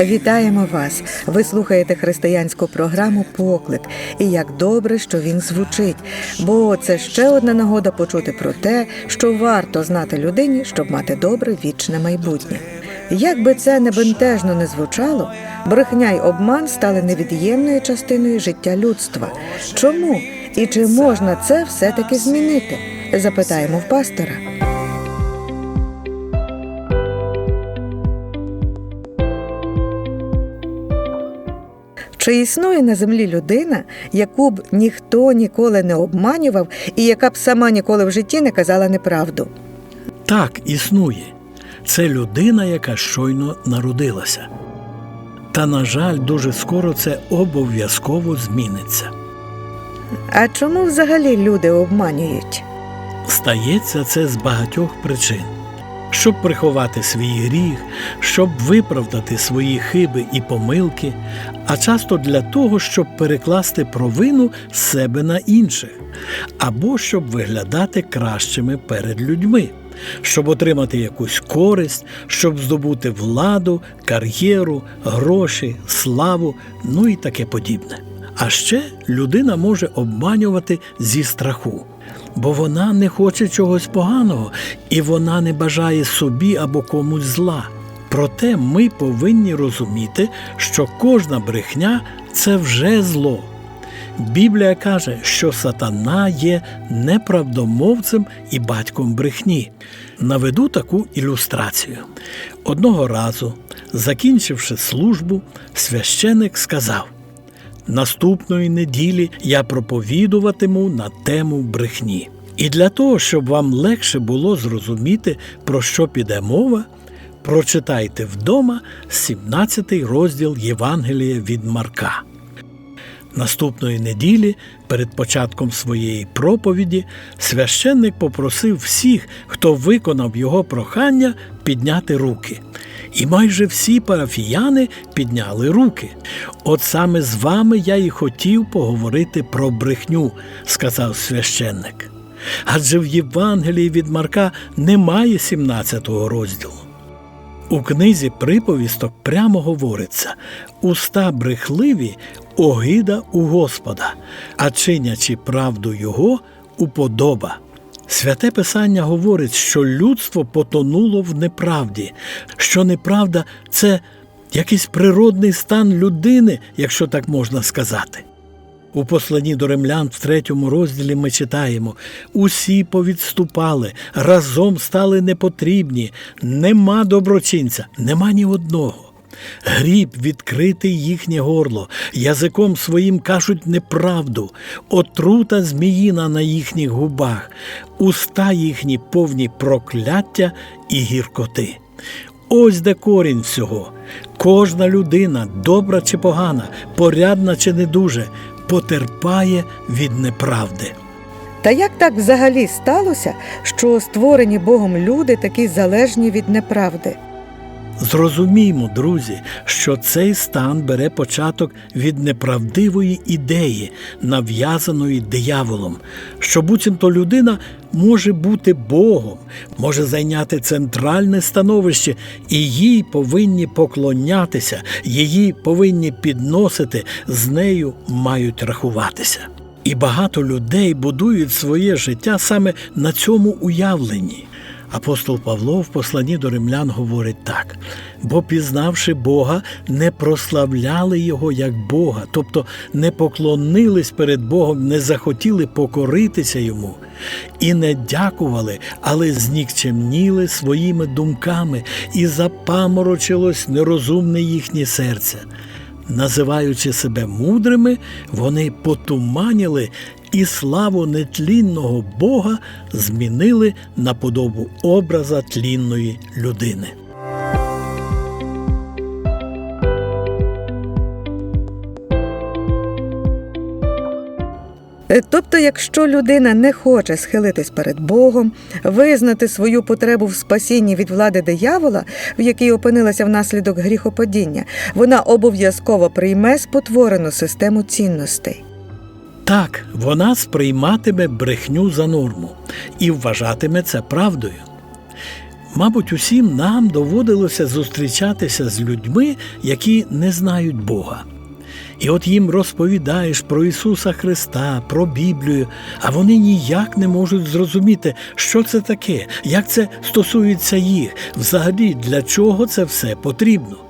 Вітаємо вас! Ви слухаєте християнську програму Поклик. І як добре, що він звучить, бо це ще одна нагода почути про те, що варто знати людині, щоб мати добре вічне майбутнє. Як би це не бентежно не звучало, брехня й обман стали невід'ємною частиною життя людства. Чому і чи можна це все-таки змінити? Запитаємо в пастора. Чи існує на землі людина, яку б ніхто ніколи не обманював і яка б сама ніколи в житті не казала неправду? Так, існує. Це людина, яка щойно народилася. Та, на жаль, дуже скоро це обов'язково зміниться. А чому взагалі люди обманюють? Стається це з багатьох причин. Щоб приховати свій гріх, щоб виправдати свої хиби і помилки, а часто для того, щоб перекласти провину з себе на інших, або щоб виглядати кращими перед людьми, щоб отримати якусь користь, щоб здобути владу, кар'єру, гроші, славу, ну і таке подібне. А ще людина може обманювати зі страху бо вона не хоче чогось поганого і вона не бажає собі або комусь зла. Проте ми повинні розуміти, що кожна брехня це вже зло. Біблія каже, що сатана є неправдомовцем і батьком брехні. Наведу таку ілюстрацію. Одного разу, закінчивши службу, священик сказав: Наступної неділі я проповідуватиму на тему брехні. І для того, щоб вам легше було зрозуміти, про що піде мова, прочитайте вдома 17 розділ Євангелія від Марка. Наступної неділі, перед початком своєї проповіді, священник попросив всіх, хто виконав його прохання, підняти руки. І майже всі парафіяни підняли руки. От саме з вами я і хотів поговорити про брехню, сказав священник. Адже в Євангелії від Марка немає 17 розділу. У книзі приповісток прямо говориться уста брехливі огида у Господа, а чинячи правду Його уподоба. Святе Писання говорить, що людство потонуло в неправді, що неправда це якийсь природний стан людини, якщо так можна сказати. У посланні до римлян в третьому розділі ми читаємо усі повідступали, разом стали непотрібні, нема доброчинця, нема ні одного. Гріб відкритий їхнє горло, язиком своїм кажуть неправду, отрута зміїна на їхніх губах, уста їхні повні прокляття і гіркоти. Ось де корінь всього. Кожна людина, добра чи погана, порядна чи не дуже, потерпає від неправди. Та як так взагалі сталося, що створені Богом люди такі залежні від неправди? Зрозуміймо, друзі, що цей стан бере початок від неправдивої ідеї, нав'язаної дияволом, що буцімто людина може бути Богом, може зайняти центральне становище, і їй повинні поклонятися, її повинні підносити, з нею мають рахуватися. І багато людей будують своє життя саме на цьому уявленні. Апостол Павло в посланні до римлян говорить так: бо, пізнавши Бога, не прославляли Його як Бога, тобто не поклонились перед Богом, не захотіли покоритися йому і не дякували, але знікчемніли своїми думками, і запаморочилось нерозумне їхнє серце. Називаючи себе мудрими, вони потуманіли і славу нетлінного Бога змінили на подобу образа тлінної людини. Е, Тобто, якщо людина не хоче схилитись перед Богом, визнати свою потребу в спасінні від влади диявола, в якій опинилася внаслідок гріхопадіння, вона обов'язково прийме спотворену систему цінностей. Так, вона сприйматиме брехню за норму і вважатиме це правдою. Мабуть, усім нам доводилося зустрічатися з людьми, які не знають Бога. І от їм розповідаєш про Ісуса Христа, про Біблію, а вони ніяк не можуть зрозуміти, що це таке, як це стосується їх, взагалі для чого це все потрібно.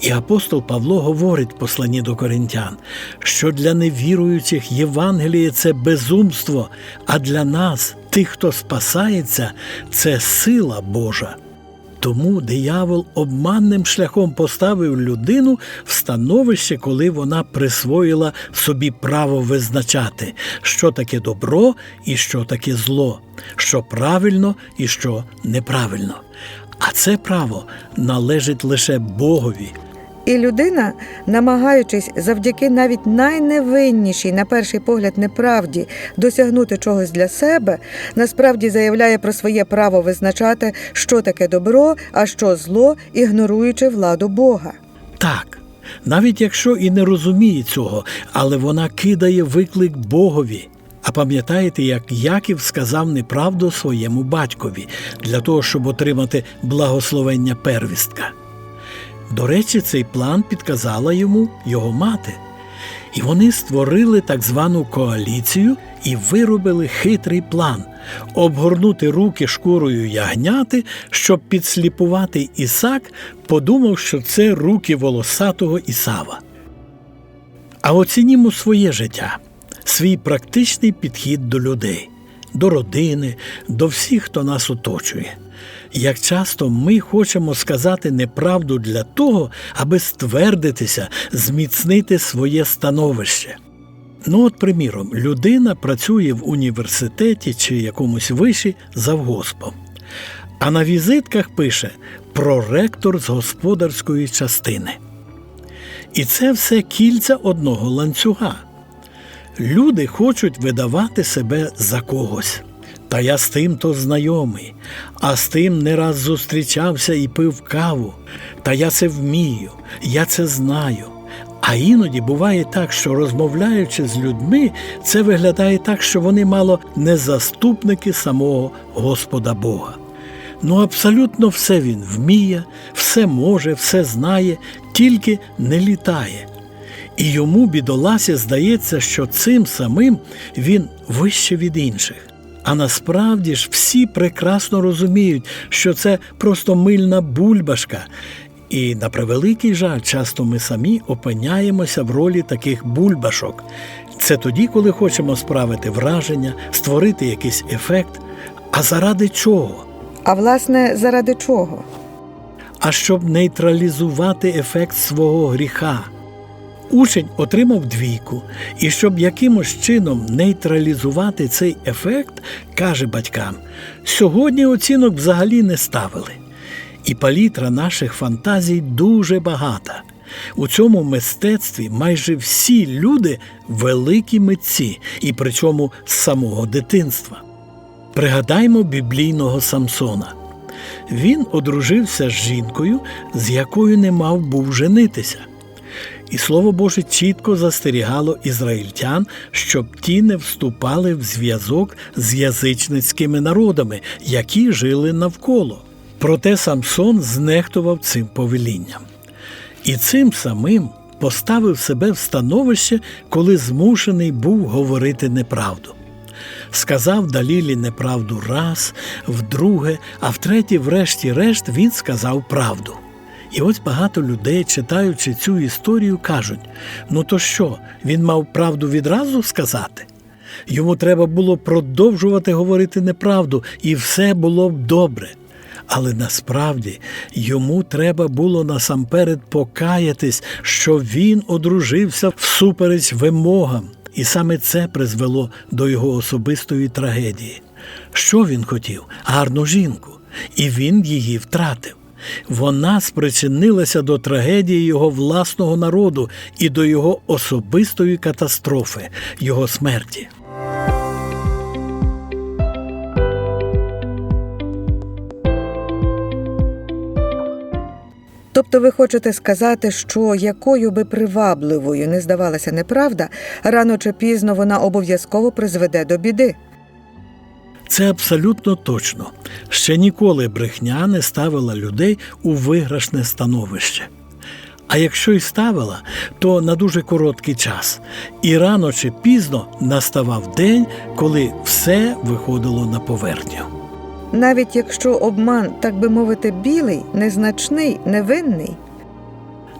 І апостол Павло говорить в посланні до коринтян, що для невіруючих Євангеліє це безумство, а для нас, тих, хто спасається, це сила Божа. Тому диявол обманним шляхом поставив людину в становище, коли вона присвоїла собі право визначати, що таке добро і що таке зло, що правильно і що неправильно. А це право належить лише Богові. І людина, намагаючись завдяки навіть найневиннішій, на перший погляд, неправді досягнути чогось для себе, насправді заявляє про своє право визначати, що таке добро, а що зло, ігноруючи владу Бога. Так, навіть якщо і не розуміє цього, але вона кидає виклик Богові. А пам'ятаєте, як Яків сказав неправду своєму батькові для того, щоб отримати благословення первістка? До речі, цей план підказала йому його мати. І вони створили так звану коаліцію і виробили хитрий план обгорнути руки шкурою ягняти, щоб підсліпувати Ісак, подумав, що це руки волосатого Ісава. А оцінімо своє життя, свій практичний підхід до людей, до родини, до всіх, хто нас оточує. Як часто ми хочемо сказати неправду для того, аби ствердитися, зміцнити своє становище. Ну, от, приміром, людина працює в університеті чи якомусь виші завгоспом, а на візитках пише проректор з господарської частини. І це все кільця одного ланцюга. Люди хочуть видавати себе за когось. Та я з тим то знайомий, а з тим не раз зустрічався і пив каву. Та я це вмію, я це знаю. А іноді буває так, що розмовляючи з людьми, це виглядає так, що вони мало не заступники самого Господа Бога. Ну, абсолютно все він вміє, все може, все знає, тільки не літає. І йому, бідоласі, здається, що цим самим він вище від інших. А насправді ж всі прекрасно розуміють, що це просто мильна бульбашка. І на превеликий жаль, часто ми самі опиняємося в ролі таких бульбашок. Це тоді, коли хочемо справити враження, створити якийсь ефект. А заради чого? А власне, заради чого? а щоб нейтралізувати ефект свого гріха. Учень отримав двійку, і щоб якимось чином нейтралізувати цей ефект, каже батькам, сьогодні оцінок взагалі не ставили. І палітра наших фантазій дуже багата. У цьому мистецтві майже всі люди великі митці, і причому з самого дитинства. Пригадаймо біблійного Самсона. Він одружився з жінкою, з якою не мав був женитися. І слово Боже чітко застерігало ізраїльтян, щоб ті не вступали в зв'язок з язичницькими народами, які жили навколо. Проте Самсон знехтував цим повелінням. І цим самим поставив себе в становище, коли змушений був говорити неправду. Сказав Далілі неправду раз, вдруге, а втретє, врешті-решт, він сказав правду. І ось багато людей, читаючи цю історію, кажуть: ну то що, він мав правду відразу сказати? Йому треба було продовжувати говорити неправду, і все було б добре. Але насправді йому треба було насамперед покаятись, що він одружився всупереч вимогам, і саме це призвело до його особистої трагедії. Що він хотів? Гарну жінку, і він її втратив. Вона спричинилася до трагедії його власного народу і до його особистої катастрофи, його смерті. Тобто ви хочете сказати, що якою би привабливою не здавалася неправда, рано чи пізно вона обов'язково призведе до біди. Це абсолютно точно. Ще ніколи брехня не ставила людей у виграшне становище. А якщо й ставила, то на дуже короткий час. І рано чи пізно наставав день, коли все виходило на поверхню. Навіть якщо обман, так би мовити, білий, незначний, невинний.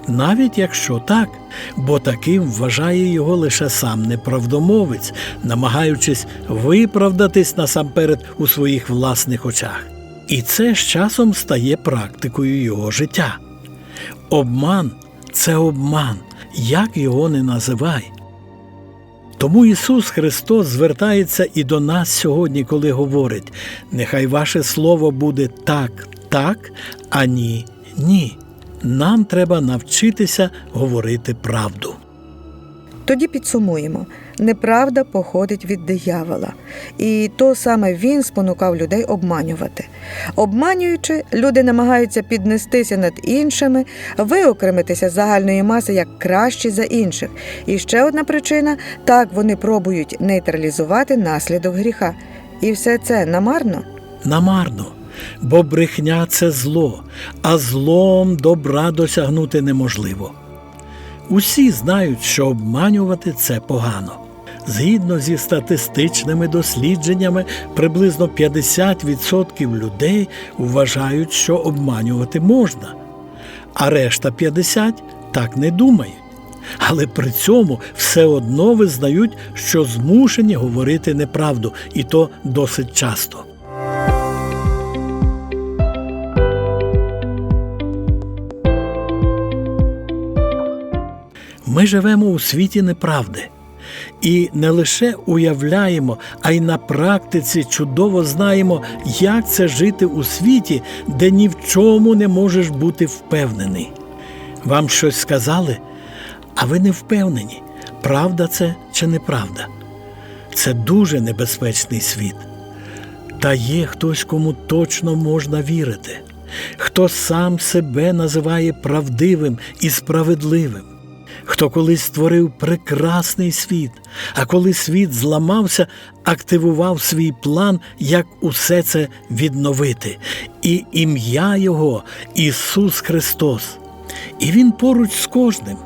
Навіть якщо так, бо таким вважає його лише сам неправдомовець, намагаючись виправдатись насамперед у своїх власних очах. І це з часом стає практикою його життя. Обман це обман, як його не називай. Тому Ісус Христос звертається і до нас сьогодні, коли говорить: нехай ваше слово буде так, так, а ні, ні. Нам треба навчитися говорити правду. Тоді підсумуємо: неправда походить від диявола, і то саме він спонукав людей обманювати. Обманюючи, люди намагаються піднестися над іншими, виокремитися з загальної маси як кращі за інших. І ще одна причина так вони пробують нейтралізувати наслідок гріха. І все це намарно. Намарно, бо брехня це зло, а злом добра досягнути неможливо. Усі знають, що обманювати це погано. Згідно зі статистичними дослідженнями, приблизно 50% людей вважають, що обманювати можна, а решта 50% так не думають. Але при цьому все одно визнають, що змушені говорити неправду, і то досить часто. Ми живемо у світі неправди. І не лише уявляємо, а й на практиці чудово знаємо, як це жити у світі, де ні в чому не можеш бути впевнений. Вам щось сказали, а ви не впевнені, правда це чи неправда. Це дуже небезпечний світ. Та є хтось, кому точно можна вірити, хто сам себе називає правдивим і справедливим, хто колись створив прекрасний світ, а коли світ зламався, активував свій план, як усе це відновити, і ім'я Його Ісус Христос. І Він поруч з кожним.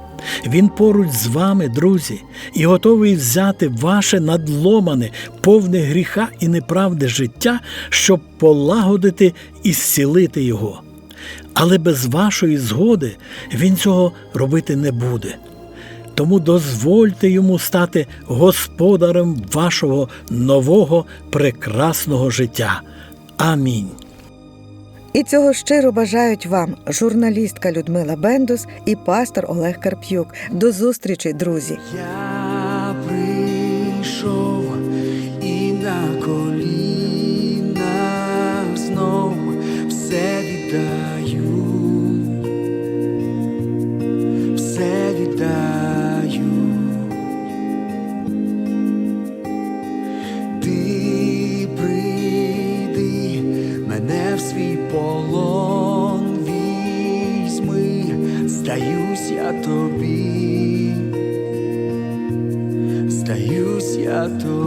Він поруч з вами, друзі, і готовий взяти ваше надломане, повне гріха і неправди життя, щоб полагодити і зцілити його. Але без вашої згоди він цього робити не буде. Тому дозвольте йому стати господарем вашого нового прекрасного життя. Амінь. І цього щиро бажають вам журналістка Людмила Бендус і пастор Олег Карп'юк. До зустрічі, друзі! Я здаюсь я тобі, здаюсь я тобі.